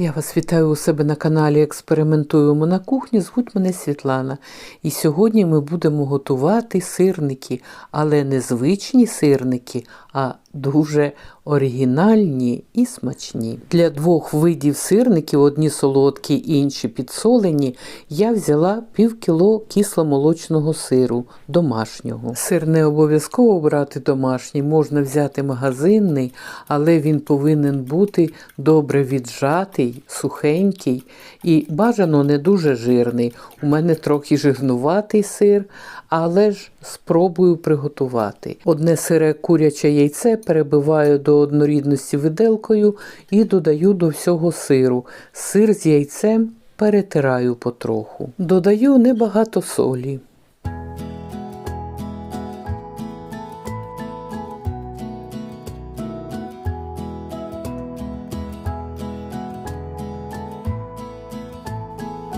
Я вас вітаю у себе на каналі Експериментуємо на кухні. Звуть мене Світлана. І сьогодні ми будемо готувати сирники, але не звичні сирники, а дуже оригінальні і смачні. Для двох видів сирників, одні солодкі, інші підсолені, я взяла пів кіло кисломолочного сиру домашнього. Сир не обов'язково брати домашній, можна взяти магазинний, але він повинен бути добре віджатий, сухенький і бажано не дуже жирний. У мене трохи жирнуватий сир, але ж спробую приготувати. Одне сире куряче яйце перебиваю до однорідності виделкою і додаю до всього сиру. Сир з яйцем перетираю потроху. Додаю небагато солі.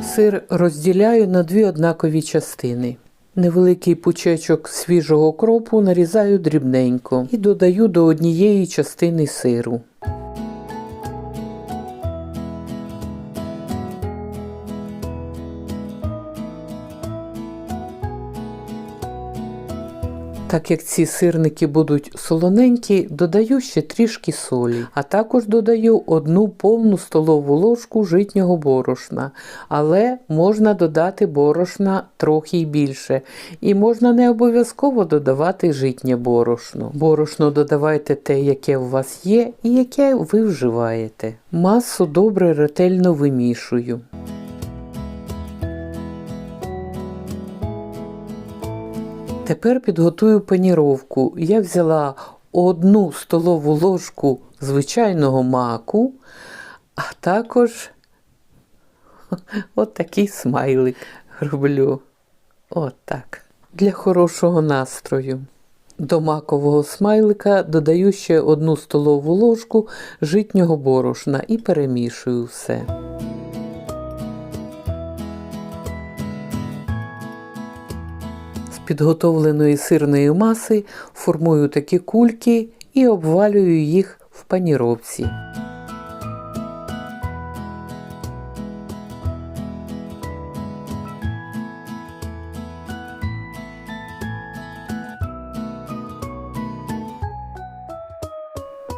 Сир розділяю на дві однакові частини. Невеликий пучечок свіжого кропу нарізаю дрібненько і додаю до однієї частини сиру. Так як ці сирники будуть солоненькі, додаю ще трішки солі, а також додаю одну повну столову ложку житнього борошна, але можна додати борошна трохи й більше. І можна не обов'язково додавати житнє борошно. Борошно додавайте те, яке у вас є, і яке ви вживаєте. Масу добре ретельно вимішую. Тепер підготую паніровку. Я взяла одну столову ложку звичайного маку, а також от такий смайлик роблю. От так. Для хорошого настрою. До макового смайлика додаю ще одну столову ложку житнього борошна і перемішую все. Підготовленої сирної маси формую такі кульки і обвалюю їх в паніровці.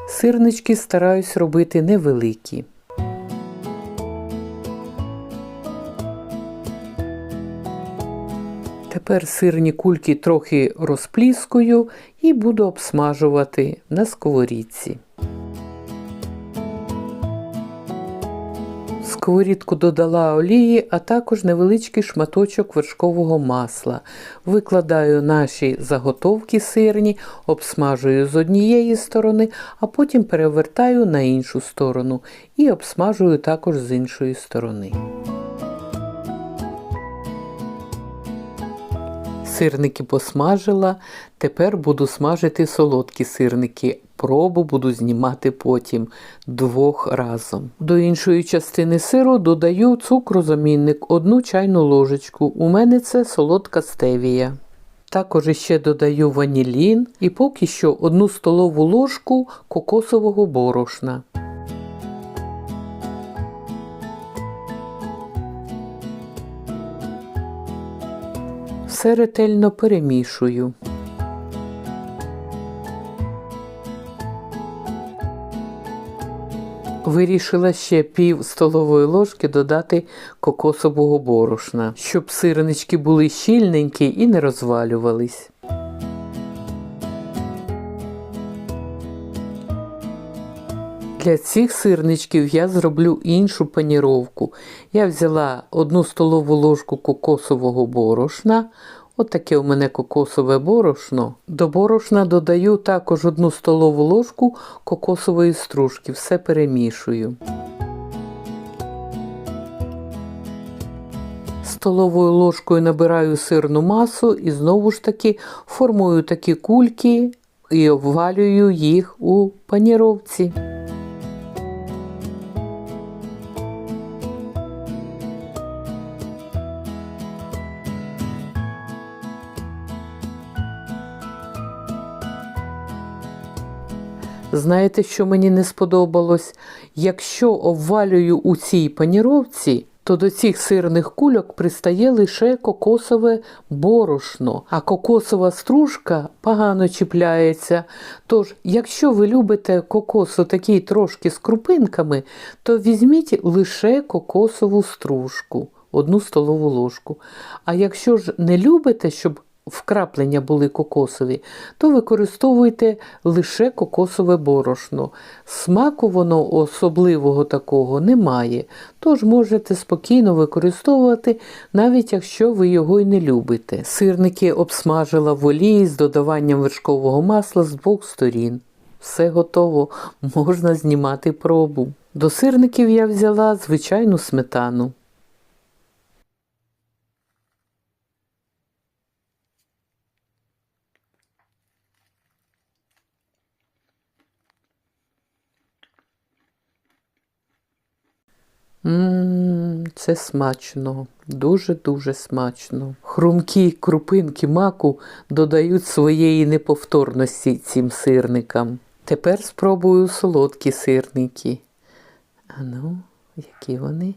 Сирнички стараюсь робити невеликі. Тепер сирні кульки трохи розпліскую і буду обсмажувати на сковорідці. В сковорідку додала олії, а також невеличкий шматочок вершкового масла. Викладаю наші заготовки сирні, обсмажую з однієї сторони, а потім перевертаю на іншу сторону і обсмажую також з іншої сторони. Сирники посмажила, тепер буду смажити солодкі сирники. Пробу буду знімати потім двох разом. До іншої частини сиру додаю цукрозамінник, одну чайну ложечку. У мене це солодка стевія. Також ще додаю ванілін і поки що одну столову ложку кокосового борошна. Все ретельно перемішую. Вирішила ще пів столової ложки додати кокосового борошна, щоб сирнички були щільненькі і не розвалювались. Для цих сирничків я зроблю іншу паніровку. Я взяла одну столову ложку кокосового борошна. Отаке у мене кокосове борошно. До борошна додаю також одну столову ложку кокосової стружки. Все перемішую. Столовою ложкою набираю сирну масу і знову ж таки формую такі кульки і обвалюю їх у паніровці. Знаєте, що мені не сподобалось? Якщо обвалюю у цій паніровці, то до цих сирних кульок пристає лише кокосове борошно, а кокосова стружка погано чіпляється. Тож, якщо ви любите кокос такий трошки з крупинками, то візьміть лише кокосову стружку, одну столову ложку. А якщо ж не любите, щоб вкраплення були кокосові, то використовуйте лише кокосове борошно. Смаку воно особливого такого немає, тож можете спокійно використовувати, навіть якщо ви його й не любите. Сирники обсмажила в олії з додаванням вершкового масла з двох сторін. Все готово, можна знімати пробу. До сирників я взяла звичайну сметану. Ммм, це смачно, дуже-дуже смачно. Хрумкі крупинки маку додають своєї неповторності цим сирникам. Тепер спробую солодкі сирники. Ану, які вони?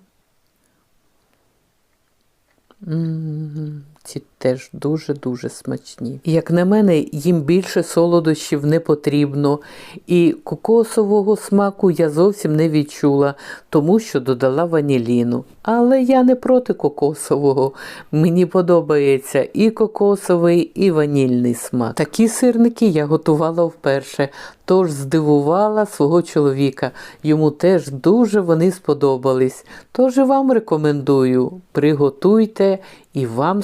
М, Ці теж дуже-дуже смачні. Як на мене, їм більше солодощів не потрібно, і кокосового смаку я зовсім не відчула, тому що додала ваніліну. Але я не проти кокосового. Мені подобається і кокосовий, і ванільний смак. Такі сирники я готувала вперше, тож здивувала свого чоловіка. Йому теж дуже вони сподобались. Тож і вам рекомендую, приготуйте і вам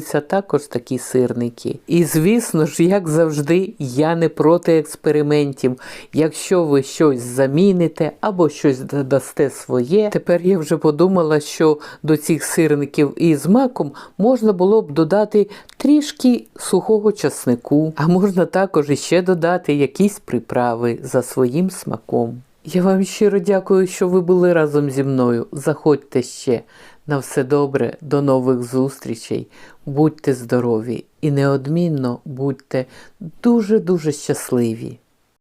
сподобаються також такі сирники. І звісно ж, як завжди, я не проти експериментів. Якщо ви щось заміните або щось додасте своє, тепер я вже подумала, що до цих сирників із маком можна було б додати трішки сухого часнику, а можна також іще додати якісь приправи за своїм смаком. Я вам щиро дякую, що ви були разом зі мною. Заходьте ще. На все добре, до нових зустрічей. Будьте здорові і неодмінно будьте дуже-дуже щасливі.